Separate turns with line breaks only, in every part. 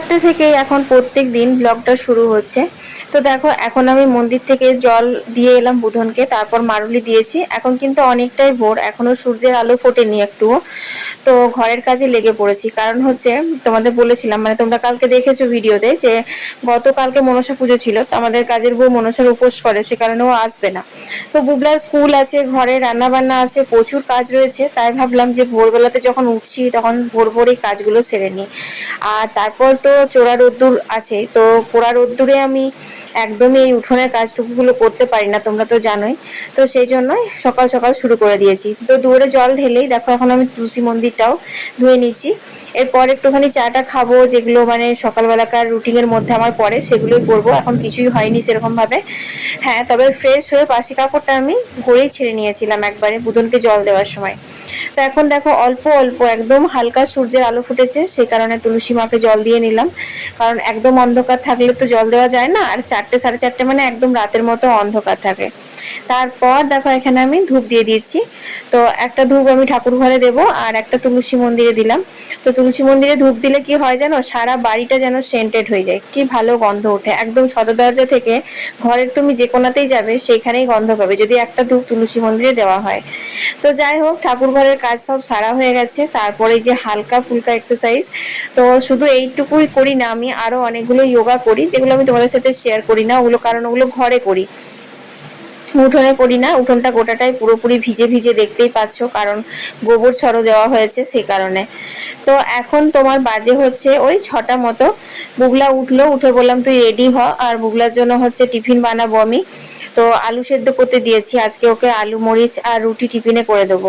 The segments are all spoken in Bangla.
চারটে থেকে এখন প্রত্যেক দিন ব্লগটা শুরু হচ্ছে। তো দেখো, এখন আমি মন্দির থেকে জল দিয়ে এলাম বুধনকে, তারপর মারুলি দিয়েছি। এখন কিন্তু অনেকটাই ভোর, এখনও সূর্যের আলো ফোটেনি একটুও। তো ঘরের কাজে লেগে পড়েছি, কারণ হচ্ছে তোমাদের বলেছিলাম মানে তোমরা কালকে দেখেছ ভিডিওতে যে গতকালকে মনসা পুজো ছিল, তো আমাদের কাজের বউ মনসার উপোস করে, সে কারণে ও আসবে না। তো বুবলার স্কুল আছে, ঘরে রান্না বান্না আছে, প্রচুর কাজ রয়েছে, তাই ভাবলাম যে ভোরবেলাতে যখন উঠছি, তখন ভোর ভোরই কাজগুলো সেরে নিই। আর তারপর তো চোরা রোদ্দুর আছে, তো পোড়া রোদ্দুরে আমি একদমই এই উঠোনের কাজটুকুগুলো করতে পারি না তোমরা তো জানোই। তো সেই জন্যই সকাল সকাল শুরু করে দিয়েছি। তো দূরে জল ঢেলেই দেখো এখন আমি তুলসী মন্দিরটাও ধুয়ে নিচ্ছি। এরপর একটুখানি চাটা খাব যেগুলো মানে সকালবেলাকার রুটিনের মধ্যে আমার পড়ে সেগুলোই করব। এখন কিছুই হয়নি সেরকম ভাবে হ্যাঁ তবে ফ্রেশ হয়ে বাসি কাপড়টা আমি ভরেই ছেড়ে নিয়েছিলাম একবারে বুদনকে জল দেওয়ার সময়। তো এখন দেখো অল্প অল্প একদম হালকা সূর্যের আলো ফুটেছে, সেই কারণে তুলসী মাকে জল দিয়ে নিলাম। কারণ একদম অন্ধকার থাকলে তো জল দেওয়া যায় না, আর চারটে সাড়ে চারটে মানে একদম রাতের মতো অন্ধকার থাকে। তারপর দেখো এখানে আমি ধূপ দিয়ে দিয়েছি। তো একটা ধূপ আমি ঠাকুর ঘরে দেব আর একটা তুলসী মন্দিরে দিলাম। তো তুলসী মন্দিরে ধূপ দিলে কি হয় জানো? সারা বাড়িটা যেন সেন্টেড হয়ে যায়। কি ভালো গন্ধ ওঠে। একদম সদর দরজা থেকে ঘরের তুমি যে কোনাতেই যাবে, সেইখানেই গন্ধ পাবে। যদি একটা ধূপ তুলসী মন্দিরে দেওয়া হয়। তো যাই হোক, ঠাকুর ঘরের কাজ সব সারা হয়ে গেছে। তারপরে যে হালকা ফুলকা এক্সারসাইজ তো শুধু এইটুকুই করি না, আমি আরও অনেকগুলো যোগা করি, যেগুলো আমি তোমাদের সাথে শেয়ার করি না। ওগুলো, কারণ ওগুলো ঘরে করি। উঠোনে করি না, উঠোনটা গোটাটাই পুরোপুরি ভিজে ভিজে দেখতেই পাচ্ছ, কারণ গোবর ছড়ো দেওয়া হয়েছে সে কারণে। তো এখন তোমার বাজে হচ্ছে ওই ছটা মতো। বুগলা উঠল, উঠে বললাম, তুই রেডি হ। আর বুগলার জন্য হচ্ছে টিফিন বানাবো আমি। তো আলু সেদ্ধ করতে দিয়েছি। আজকে ওকে আলু, মরিচ আর রুটি টিফিনে করে দেবো।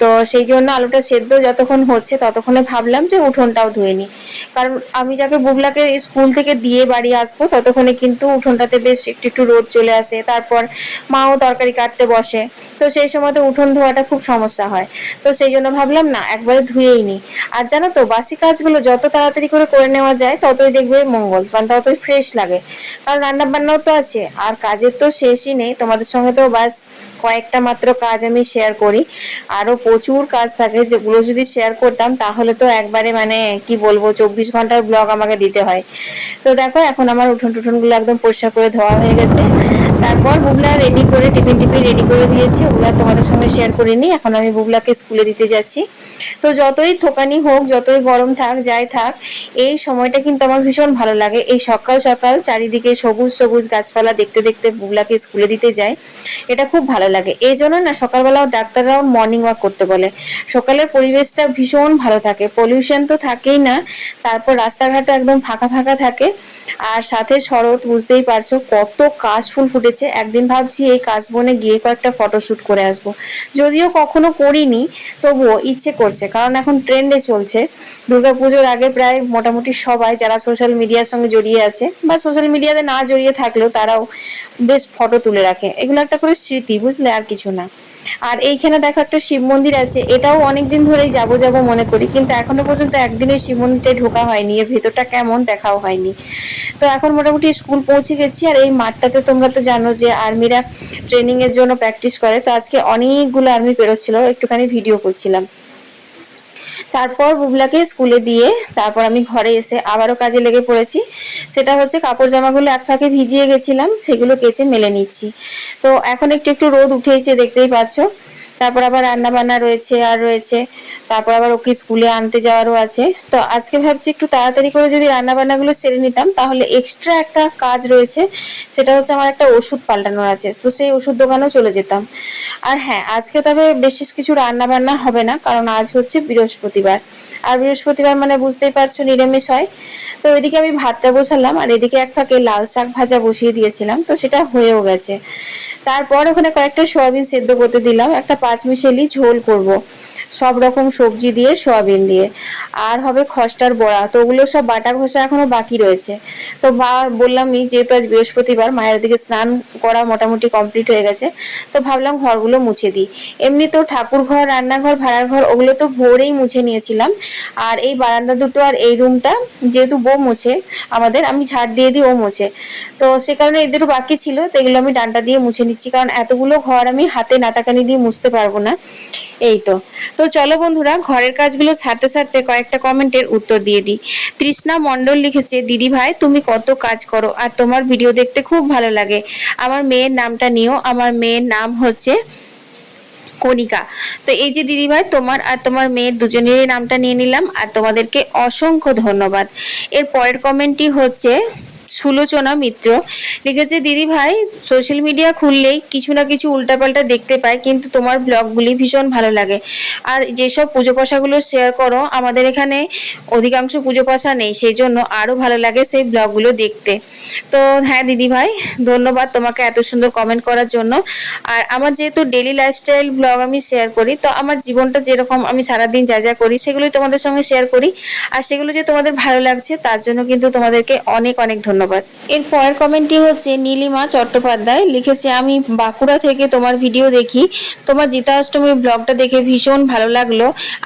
তো সেই জন্য আলুটা সেদ্ধ যতক্ষণ হচ্ছে ততক্ষণে ভাবলাম যে উঠোনটাও ধুয়ে নিই। কারণ আমি যাকে বুগলাকে স্কুল থেকে দিয়ে বাড়ি আসব ততক্ষণে কিন্তু উঠোনটাতে বেশ একটু একটু রোদ চলে আসে। তারপর মাও তরকারি কাটতে বসে। তো সেই সময় তো উঠোন ধোয়াটা খুব সমস্যা হয়। তো সেই জন্য ভাবলাম, না, একবারে ধুয়েই নিই। আর জানো তো, বাসি কাজগুলো যত তাড়াতাড়ি করে করে নেওয়া যায় ততই দেখবে মঙ্গল, কারণ ততই ফ্রেশ লাগে। কারণ রান্না বান্নাও তো আছে, আর কাজের তো শেষই নেই। তোমাদের সঙ্গে তো বাস কয়েকটা মাত্র কাজ আমি শেয়ার করি। আরও প্রচুর কাজ থাকে যেগুলো যদি শেয়ার করতাম, তাহলে তো একবারে মানে কি বলব, চব্বিশ ঘণ্টার ব্লগ আমাকে দিতে হয়। তো দেখো, এখন আমার উঠোন টুঠোনগুলো একদম পরিষ্কার করে ধোয়া হয়ে গেছে। তারপর বুবলা রেডি করে, টিফিন টিফিন রেডি করে দিয়েছি। ওগুলা তোমাদের সঙ্গে শেয়ার করে নিই এখন আমি বুবলাকে স্কুলে দিতে যাচ্ছি। তো যতই থোকানি হোক, যতই গরম থাক, যাই থাক, এই সময়টা কিন্তু আমার ভীষণ ভালো লাগে। এই সকাল সকাল চারিদিকে সবুজ সবুজ গাছপালা দেখতে দেখতে বুবলাকে স্কুলে দিতে যায়। এটা খুব ভালো লাগে। এই জন্য না সকালবেলাও ডাক্তাররাও মর্নিং ওয়াক করতে বলে। সকালের পরিবেশটা ভীষণ ভালো থাকে। পলিউশন তো থাকেই না। তারপর রাস্তাঘাটও একদম ফাঁকা ফাঁকা থাকে। আর সাথে শরৎ, বুঝতেই পারছ, কত কাশফুল ফুটেছে। একদিন ভাবছি এই কাশবনে গিয়ে কয়েকটা ফটোশুট করে আসব। যদিও কখনো করিনি, তবুও ইচ্ছে করছে। কারণ এখন ট্রেন্ডে চলছে। দুর্গাপুজোর আগে প্রায় মোটামুটি সবাই যারা সোশ্যাল মিডিয়ার সঙ্গে জড়িয়ে আছে বা সোশ্যাল মিডিয়াতে না জড়িয়ে থাকলেও তারাও বেশ ফটো তুলে রাখে। এগুলো একটা করে স্মৃতি, বুঝলে? আর কিছু না। আর এইখানে দেখো একটা শিব মন্দির আছে। এটাও অনেকদিন ধরেই যাব যাব মনে করি, কিন্তু এখনও পর্যন্ত একদিনও শিব মন্দিরটায় ঢোকা হয়নি। এর ভেতরটা কেমন দেখাও হয়নি। তো এখন মোটামুটি স্কুল পৌঁছে গেছি, আর এই মাঠটাতে তোমরা তো জানো যে আর্মিরা ট্রেনিং এর জন্য প্র্যাকটিস করে। তো আজকে অনেকগুলো আর্মি বেরোচ্ছিল, একটুখানি ভিডিও করছিলাম। তারপর বুবলাকে স্কুলে দিয়ে তারপর আমি ঘরে এসে আবারও কাজে লেগে পড়েছি। সেটা হচ্ছে কাপড় জামাগুলো এক ফাঁকে ভিজিয়ে গেছিলাম, সেগুলো কেচে মেলে নিচ্ছি। তো এখন একটু একটু রোদ উঠেছে, দেখতেই পাচ্ছ। তারপর আবার রান্না বান্না রয়েছে, আর রয়েছে। তারপর আবার ওকে স্কুলে আনতে যাওয়ারও আছে। তো আজকে ভাবছি একটু তাড়াতাড়ি করে যদি রান্না বান্নাগুলো সেরে নিতাম, তাহলে এক্সট্রা একটা কাজ রয়েছে, সেটা হচ্ছে আমার একটা ওষুধ পাল্টানোর আছে। তো সেই ওষুধ দোকানেও চলে যেতাম। আর হ্যাঁ আজকে তবে বিশেষ কিছু রান্না বান্না হবে না, কারণ আজ হচ্ছে বৃহস্পতিবার। আর বৃহস্পতিবার মানে বুঝতেই পারছ নিরামিষ হয়। তো এদিকে আমি ভাতটা বসালাম, আর এদিকে এক ফাঁকে লাল শাক ভাজা বসিয়ে দিয়েছিলাম, তো সেটা হয়েও গেছে। তারপর ওখানে কয়েকটা সয়াবিন সেদ্ধ করতে দিলাম, একটা পাঁচমিশেলি ঝোল করব। সব রকম সবজি দিয়ে, সয়াবিন দিয়ে। আর হবে খসটার বড়া। তো ওগুলো সব বাটা ঘষা এখনও বাকি রয়েছে। তো মা বললামই যেহেতু আজ বৃহস্পতিবার, মায়ের দিকে স্নান করা মোটামুটি কমপ্লিট হয়ে গেছে। তো ভাবলাম ঘরগুলো মুছে দিই। এমনি তো ঠাকুর ঘর রান্নাঘর ভাড়ার ঘর ওগুলো তো ভোরেই মুছে নিয়েছিলাম। আর এই বারান্দা দুটো আর এই রুমটা, যেহেতু বউ মুছে, আমাদের, আমি ঝাড় দিয়ে দিই, ও মুছে। তো সে কারণে এদেরও বাকি ছিল, তো এগুলো আমি ডান্ডা দিয়ে মুছে নিচ্ছি। কারণ এতগুলো ঘর আমি হাতে নাতাকানি দিয়ে মুছতে পারব না। এই তো তো চলো বন্ধুরা, ঘরের কাজগুলো সারতে সারতে কয়েকটা কমেন্টের উত্তর দিয়ে দিই। তৃষ্ণা মণ্ডল লিখেছে, দিদি ভাই, তুমি কত কাজ করো, আর তোমার ভিডিও দেখতে খুব ভালো লাগে। আমার মেয়ের নামটা নিও, আমার মেয়ের নাম হচ্ছে কণিকা। তো এই যে দিদিভাই তোমার আর তোমার মেয়ের দুজনেরই নামটা নিয়ে নিলাম, আর তোমাদেরকে অসংখ্য ধন্যবাদ। এর পরের কমেন্টটি হচ্ছে সুলোচনা মিত্র। লিখেছে, দিদি ভাই সোশ্যাল মিডিয়া খুললেই কিছু না কিছু উল্টাপাল্টা দেখতে পাই, কিন্তু তোমার ব্লগগুলি ভীষণ ভালো লাগে। আর যেসব পুজো পাশাগুলো শেয়ার করো, আমাদের এখানে অধিকাংশ পুজো পাশা নেই সেই জন্য আরও ভালো লাগে সেই ব্লগগুলো দেখতে। তো হ্যাঁ দিদি ভাই, ধন্যবাদ তোমাকে এত সুন্দর কমেন্ট করার জন্য। আর আমার যেহেতু ডেলি লাইফস্টাইল ব্লগ আমি শেয়ার করি, তো আমার জীবনটা যেরকম আমি সারাদিন যা যা করি, সেগুলোই তোমাদের সঙ্গে শেয়ার করি। আর সেগুলো যে তোমাদের ভালো লাগছে, তার জন্য কিন্তু তোমাদেরকে অনেক অনেক ধন্যবাদ। এর পরের কমেন্টটি হচ্ছে নীলিমা চট্টোপাধ্যায়। লিখেছে, আমি বাঁকুড়া থেকে তোমার ভিডিও দেখি। তোমার জিতাষ্টমীর ব্লগটা দেখে ভীষণ ভালো লাগল।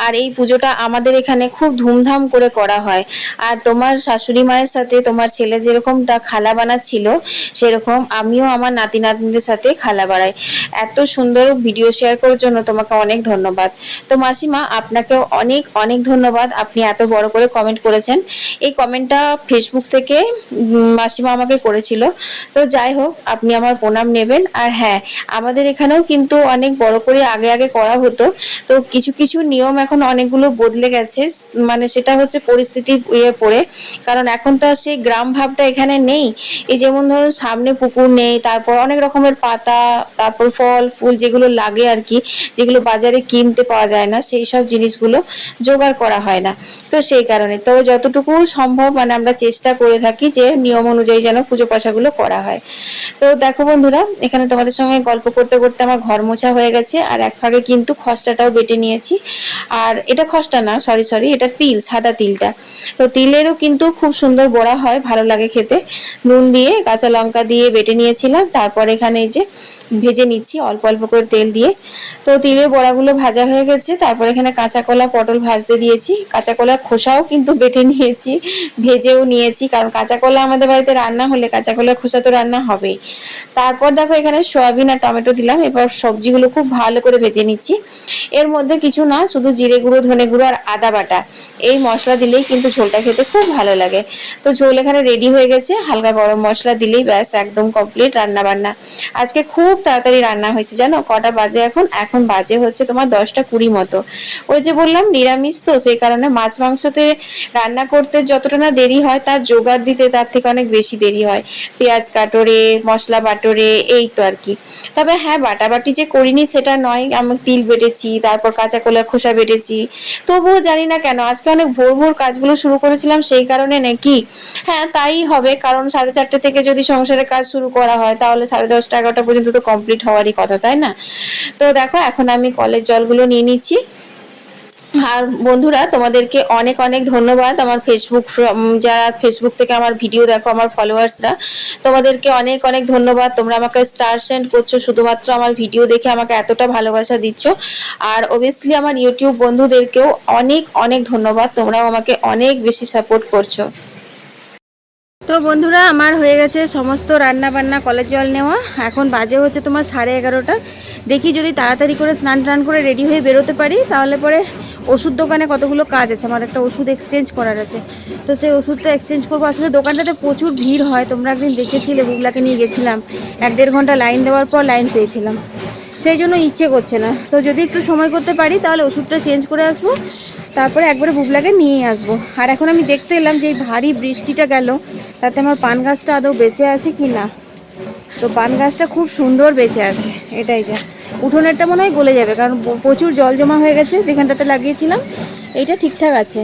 আর এই পুজোটা আমাদের এখানে খুব ধুমধাম করে করা হয়। আর তোমার শাশুড়ি মায়ের সাথে তোমার ছেলে যেরকমটা খালা বানাচ্ছিল, সেরকম আমিও আমার নাতি নাতনিদের সাথে খালা বাড়াই এত সুন্দর ভিডিও শেয়ার করার জন্য তোমাকে অনেক ধন্যবাদ। তো মাসিমা, আপনাকেও অনেক অনেক ধন্যবাদ। আপনি এত বড় করে কমেন্ট করেছেন। এই কমেন্টটা ফেসবুক থেকে মাসিমা আমাকে করেছিল। তো যাই হোক, আপনি আমার প্রণাম নেবেন। আর হ্যাঁ আমাদের এখানেও কিন্তু অনেক বড় করে আগে আগে করা হতো। তো কিছু কিছু নিয়ম এখন অনেকগুলো বদলে গেছে। মানে সেটা হচ্ছে পরিস্থিতি ইয়ে পড়ে। কারণ এখন তো আর সেই গ্রাম ভাবটা এখানে নেই। এই যেমন ধরুন, সামনে পুকুর নেই, তারপর অনেক রকমের পাতা, তারপর ফল, ফুল যেগুলো লাগে আর কি, যেগুলো বাজারে কিনতে পাওয়া যায় না, সেই সব জিনিসগুলো জোগাড় করা হয় না। তো সেই কারণে। তবে যতটুকু সম্ভব মানে আমরা চেষ্টা করে থাকি যে নিয়ম অনুযায়ী যেন পুজো পাশাগুলো করা হয়। তো দেখো বন্ধুরা, এখানে তোমাদের সঙ্গে গল্প করতে করতে আমার ঘর মোছা হয়ে গেছে, আর এক ফাঁকে কিন্তু খসটাটাও বেটে নিয়েছি। আর এটা খসটা না সরি সরি এটা তিল, সাদা তিলটা। তো তিলেরও কিন্তু খুব সুন্দর বড়া হয়, ভালো লাগে খেতে। নুন দিয়ে কাঁচা লঙ্কা দিয়ে বেটে নিয়েছিলাম, তারপর এখানে এই যে ভেজে নিচ্ছি, অল্প অল্প করে তেল দিয়ে। তো তিলের বড়াগুলো ভাজা হয়ে গেছে, তারপর এখানে কাঁচা কলা, পটল ভাজতে দিয়েছি। কাঁচা কলার খোসাও কিন্তু বেটে নিয়েছি, ভেজেও নিয়েছি, কারণ কাঁচা কলা আমাদের বাড়িতে রান্না হলে কাঁচা কলার খোসা তো রান্না হবেই। তারপর দেখো এখানে সয়াবিন আর টমেটো দিলাম এবার সবজিগুলো খুব ভালো করে ভেজে নিচ্ছি। এর মধ্যে কিছু না, শুধু জিরে গুঁড়ো, ধনে গুঁড়ো আর আদা বাটা। এই মশলা দিলেই কিন্তু ঝোলটা খেতে খুব ভালো লাগে। তো ঝোল এখানে রেডি হয়ে গেছে, হালকা গরম মশলা দিলেই ব্যাস, একদম কমপ্লিট রান্না বান্না আজকে খুব তাড়াতাড়ি রান্না হয়েছে, জানো? কটা বাজে এখন? এখন বাজে হচ্ছে তোমার দশটা কুড়ি মতো। ওই যে বললাম, নিরামিষ তো, সেই কারণে মাছ মাংসতে রান্না করতে যতটা না দেরি হয়, তার জোগাড় দিতে, তার থেকে অনেক বেশি দেরি হয়। পেঁয়াজ কাটোরে, মশলা বাটোরে, এই তো আর কি। তবে হ্যাঁ বাটাবাটি যে করিনি সেটা নয়। আমি তিল বেটেছি, তারপর কাঁচা কলার খোসা বেটেছি। তবুও জানি না কেন, আজকে অনেক ভোর ভোর কাজগুলো শুরু করেছিলাম, সেই কারণে নাকি। হ্যাঁ তাই হবে, কারণ সাড়ে চারটে থেকে যদি সংসারের কাজ শুরু করা হয়, তাহলে সাড়ে দশটা এগারোটা পর্যন্ত তো কমপ্লিট হওয়ারই কথা, তাই না? তো দেখো, এখন আমি কলের জলগুলো নিয়ে নিচ্ছি। আর বন্ধুরা, তোমাদেরকে অনেক অনেক ধন্যবাদ আমার ফেসবুক যারা ফেসবুক থেকে আমার ভিডিও দেখো, আমার ফলোয়ার্সরা তোমাদেরকে অনেক অনেক ধন্যবাদ। তোমরা আমাকে স্টার সেন্ড করছ, শুধুমাত্র আমার ভিডিও দেখে আমাকে এতটা ভালোবাসা দিচ্ছ। আর অবভিয়াসলি আমার ইউটিউব বন্ধুদেরকেও অনেক অনেক ধন্যবাদ। তোমরাও আমাকে অনেক বেশি সাপোর্ট করছ। তো বন্ধুরা, আমার হয়ে গেছে সমস্ত রান্না বান্না কলের জল নেওয়া। এখন বাজে হচ্ছে তোমার সাড়ে এগারোটা। দেখি যদি তাড়াতাড়ি করে স্নান টান করে রেডি হয়ে বেরোতে পারি, তাহলে পরে ওষুধ দোকানে কতগুলো কাজ আছে। আমার একটা ওষুধ এক্সচেঞ্জ করার আছে। তো সেই ওষুধটা এক্সচেঞ্জ করব। আসলে দোকানটাতে প্রচুর ভিড় হয়। তোমরা একদিন দেখেছিলে বুগলাকে নিয়ে গেছিলাম। এক দেড় ঘণ্টা লাইন দেওয়ার পর লাইন পেয়েছিলাম। সেই জন্য ইচ্ছে করছে না। তো যদি একটু সময় করতে পারি, তাহলে ওষুধটা চেঞ্জ করে আসব। তারপরে একবারে বুবলাকে নিয়ে আসব। আর এখন আমি দেখতে এলাম যে এই ভারী বৃষ্টিটা গেল, তাতে আমার পান গাছটা আদৌ বেঁচে আছে কি না? তো পান গাছটা খুব সুন্দর বেঁচে আছে, এটাই যা। উঠোনেরটা মনে হয় গলে যাবে, কারণ প্রচুর জল জমা হয়ে গেছে, যেখানটাতে লাগিয়েছিলাম, এইটা ঠিকঠাক আছে।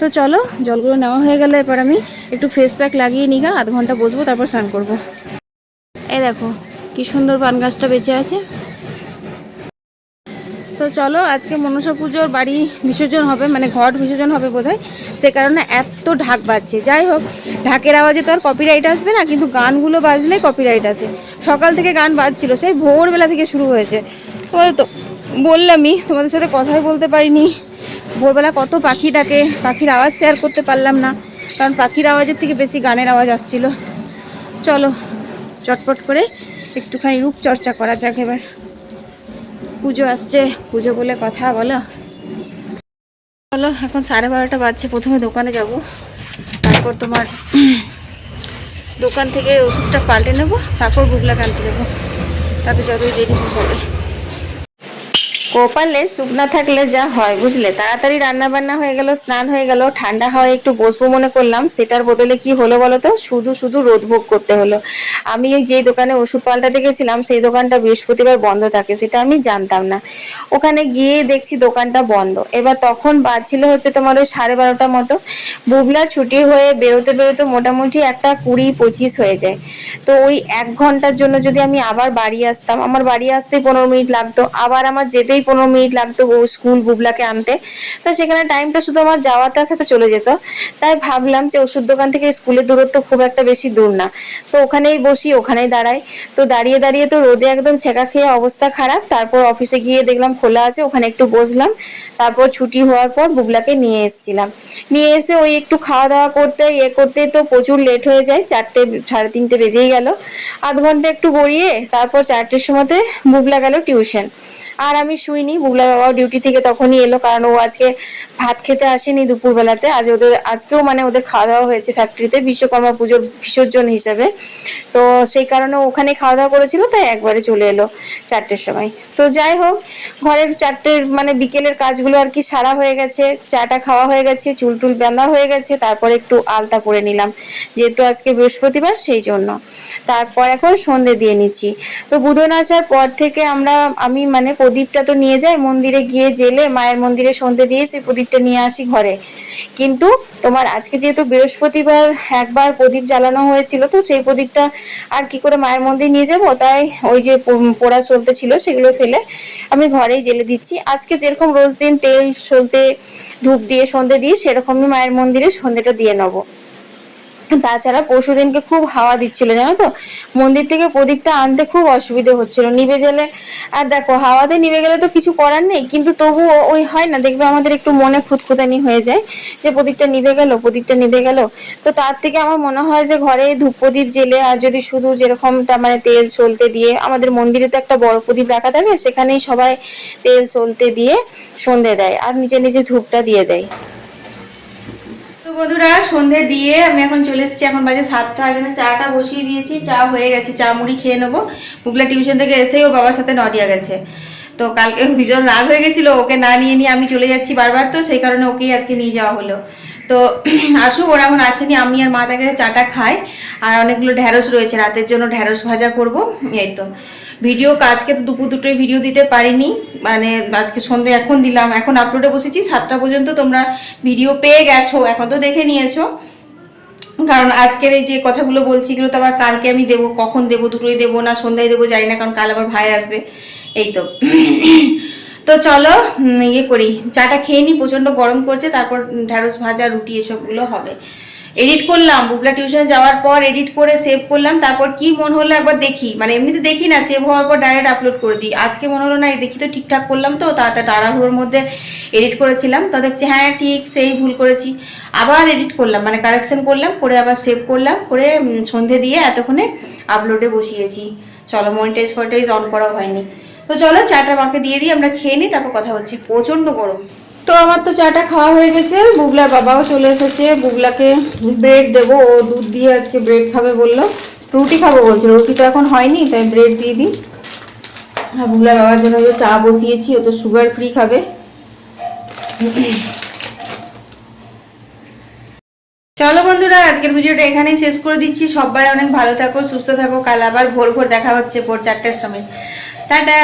তো চলো, জলগুলো নেওয়া হয়ে গেলে, এবার আমি একটু ফেস প্যাক লাগিয়ে নিগা আধ ঘণ্টা বসবো, তারপর স্নান করব। এই দেখো, কি সুন্দর পান গাছটা বেঁচে আছে। তো চলো, আজকে মনসা পুজোর বাড়ি বিসর্জন হবে মানে ঘট বিসর্জন হবে বোধহয়। সে কারণে এত ঢাক বাজছে। যাই হোক, ঢাকের আওয়াজে তো আর কপিরাইট আসবে না, কিন্তু গানগুলো বাজলে কপিরাইট আসে। সকাল থেকে গান বাজছিল, সেই ভোরবেলা থেকে শুরু হয়েছে। তো, বললামই, তোমাদের সাথে কথাই বলতে পারিনি। ভোরবেলা কত পাখি ডাকে, পাখির আওয়াজ শেয়ার করতে পারলাম না, কারণ পাখির আওয়াজের থেকে বেশি গানের আওয়াজ আসছিল। চলো, চটপট করে একটুখানি রূপচর্চা করা যাক এবার। পুজো আসছে। পুজো বলে কথা, বলো। বলো, এখন সাড়ে বারোটা বাজছে, প্রথমে দোকানে যাব। তারপর তোমার দোকান থেকে ওষুধটা পাল্টে নেব, তারপর গুগলা আনতে যাব। তাতে যতই দেরি হবে। কপালে শুকনা থাকলে যা হয়, বুঝলে? তাড়াতাড়ি রান্না বান্না হয়ে গেল, স্নান হয়ে গেল, ঠান্ডা হাওয়ায় একটু বসবো মনে করলাম। সেটার বদলে কি হলো বলো তো? শুধু শুধু রোদ ভোগ করতে হলো। আমি ওই যে দোকানে ওষুধ পাল্টাতে গেছিলাম সেই দোকানটা বৃহস্পতিবার বন্ধ থাকে, সেটা আমি জানতাম না। ওখানে গিয়ে দেখছি দোকানটা বন্ধ। এবার তখন বাজছিল হচ্ছে তোমার ওই সাড়ে বারোটা মতো। বুবলার ছুটি হয়ে বেরোতে বেরোতে মোটামুটি একটা কুড়ি পঁচিশ হয়ে যায়। তো ওই এক ঘণ্টার জন্য যদি আমি আবার বাড়ি আসতাম, আমার বাড়ি আসতে পনেরো মিনিট লাগতো। আবার আমার যেতেই পনেরো মিনিট লাগতো স্কুল বুবলাকে আনতে। তো সেখানে টাইমটা শুধু আমার যাওয়াতে আসাতে চলে যেত। তাই ভাবলাম যে ওষুধ দোকান থেকে স্কুলের দূরত্ব খুব একটা বেশি দূর না। তো ওখানেই বসি, ওখানেই দাঁড়াই। তো দাঁড়িয়ে দাঁড়িয়ে তো রোদে একদম ছেঁকা খেয়ে অবস্থা খারাপ। তারপর অফিসে গিয়ে দেখলাম খোলা আছে, ওখানে একটু বসলাম। তারপর ছুটি হওয়ার পর বুবলাকে নিয়ে এসেছিলাম। নিয়ে এসে ওই একটু খাওয়া দাওয়া করতে ইয়ে করতে তো প্রচুর লেট হয়ে যায়, চারটে, সাড়ে তিনটে বেজেই গেল। আধ ঘণ্টা একটু গড়িয়ে তারপর চারটের সময়তে বুবলা গেল টিউশন আর আমি শুইনি বুবলার বাবাও ডিউটি থেকে তখনই এলো, কারণ ও আজকে ভাত খেতে আসেনি দুপুরবেলাতে। আজ ওদের, আজকেও মানে ওদের খাওয়া দাওয়া হয়েছে ফ্যাক্টরিতে বিশ্বকর্মা পুজোর বিসর্জন হিসাবে। তো সেই কারণে ওখানে খাওয়া দাওয়া করেছিল, তাই একবারে চলে এলো চারটের সময়। তো যাই হোক, ঘরের চারটের মানে বিকেলের কাজগুলো আর কি সারা হয়ে গেছে। চাটা খাওয়া হয়ে গেছে, চুল টুল বাঁধা হয়ে গেছে, তারপর একটু আলতা পরে নিলাম, যেহেতু আজকে বৃহস্পতিবার, সেই জন্য। তারপর এখন সন্ধে দিয়ে নিচ্ছি। তো বুধন আসার পর থেকে আমরা, আমি মানে প্রদীপটা তো নিয়ে যাই মন্দিরে গিয়ে জেলে মায়ের মন্দিরে সন্ধে দিয়ে সেই প্রদীপটা নিয়ে আসি ঘরে। কিন্তু তোমার আজকে যেহেতু বৃহস্পতিবার একবার প্রদীপ জ্বালানো হয়েছিল, তো সেই প্রদীপটা আর কি করে মায়ের মন্দির নিয়ে যাব? তাই ওই যে পোড়া সলতে ছিল সেগুলো ফেলে আমি ঘরেই জেলে দিচ্ছি। আজকে যেরকম রোজ দিন তেল সলতে ধূপ দিয়ে সন্ধে দিয়ে, সেরকমই মায়ের মন্দিরে সন্ধেটা দিয়ে নেব। তাছাড়া পরশুদিনকে খুব হাওয়া দিচ্ছিল, জানো তো? মন্দির থেকে প্রদীপটা আনতে খুব অসুবিধে হচ্ছিল, নিভে গেলে, আর দেখো, হাওয়াতে নিভে গেলে তো কিছু করার নেই, কিন্তু তবুও ওই হয় না, দেখবে আমাদের একটু মনে খুঁতখুতানি হয়ে যায় যে প্রদীপটা নিভে গেল, প্রদীপটা নিভে গেল। তো তার থেকে আমার মনে হয় যে ঘরে ধূপ প্রদীপ জেলে, আর যদি শুধু যেরকমটা মানে তেল সলতে দিয়ে, আমাদের মন্দিরে তো একটা বড় প্রদীপ রাখা থাকে, সেখানেই সবাই তেল সলতে দিয়ে সন্ধে দেয়, আর নিজে নিজে ধূপটা দিয়ে দেয়। বন্ধুরা, সন্ধে দিয়ে আমি এখন চলে এসেছি, এখন বাজে সাতটা, এখানে চাটা বসিয়ে দিয়েছি, চা হয়ে গেছে, চা মুড়ি খেয়ে নেব। বুবলা টিউশন থেকে এসেই ওর বাবার সাথে নডিয়া গেছে। তো কালকে ভীষণ রাগ হয়ে গেছিল, ওকে না নিয়ে নিয়ে আমি চলে যাচ্ছি বারবার, তো সেই কারণে ওকেই আজকে নিয়ে যাওয়া হলো। তো আসুক, ওরা এখন আসেনি, আমি আর মা তাকে চাটা খাই, আর অনেকগুলো ঢ্যাঁড়স রয়েছে, রাতের জন্য ঢ্যাঁড়স ভাজা করব, এই তো। ভিডিও আজকে তো দুপুর দুটোই ভিডিও দিতে পারিনি। মানে আজকে সন্ধে এখন দিলাম। এখন আপলোডে বসেছি। সাতটা পর্যন্ত তোমরা ভিডিও পেয়ে গেছো। এখন তো দেখে নিয়েছো। কারণ আজকের এই যে কথাগুলো বলছি, এগুলো তো আবার কালকে আমি দেবো। কখন দেবো, দুটোই দেবো না, সন্ধ্যায় দেবো, জানি না, কারণ কাল আবার ভাই আসবে। এই তো। তো চলো ইয়ে করি। চাটা খেয়ে নিই প্রচণ্ড গরম করছে, তারপর ঢ্যাঁড়স ভাজা, রুটি, এসবগুলো হবে। এডিট করলাম, বুবলা টিউশন যাওয়ার পর এডিট করে সেভ করলাম, তারপর কি মন হলো একবার দেখি। মানে এমনিতে দেখি না সেভ হওয়ার পর ডাইরেক্ট আপলোড করে দিই। আজকে মনে হলো না দেখি তো ঠিকঠাক করলাম তো তাতে তাড়াহুড়োর মধ্যে এডিট করেছিলাম। তো দেখছি হ্যাঁ ঠিক সেই ভুল করেছি। আবার এডিট করলাম মানে কারেকশন করলাম, করে আবার সেভ করলাম, করে সন্ধে দিয়ে এতক্ষণে আপলোডে বসিয়েছি। চলো মনিটাইজ ফনিটাইজ অন করা হয়নি। তো চলো চাটা মাকে দিয়ে দিই, আমরা খেয়ে নিই, তারপর কথা হচ্ছে প্রচণ্ড গরম। তো আমার তো চাটা খাওয়া হয়ে গেছে, বুবলার বাবাও চলে এসেছে, বুবলাকে ব্রেড দেবো, ও দুধ দিয়ে আজকে ব্রেড খাবে বলল। রুটি খাব বলছিল রুটি তো এখন হয়নি, তাই ব্রেড দিয়ে দিই। হ্যাঁ বুবলার বাবার জন্য চা বসিয়েছি, ও তো সুগার ফ্রি খাবে। চলো বন্ধুরা, আজকের ভিডিওটা এখানেই শেষ করে দিচ্ছি। সবাই অনেক ভালো থাকো, সুস্থ থাকো, কাল আবার ভোর ভোর দেখা হচ্ছে ভোর চারটের সময়। টাটা!